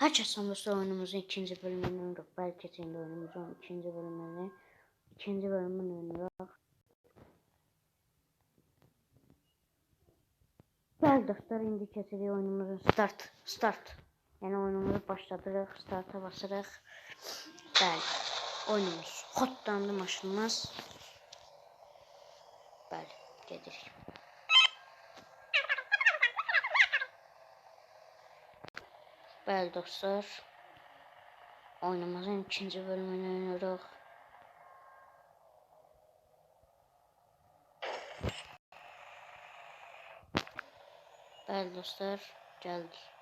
Herkese dostlar oyunumuzun ikinci bölümünü oynuyoruz. Belki şimdi oyunumuzun ikinci bölümünü ikinci bölümünü oynuyoruz. Gel dostlar indi kesiliyor oyunumuzun start start. Yani oyunumuzu başladırıq, starta basırıq. Bəli. Oyunumuz kodlandı maşınımız. Bəli, gedirik. Bəli dostlar. Oyunumuzun ikinci bölümünü oynuyoruz. Bəli dostlar, gəldik.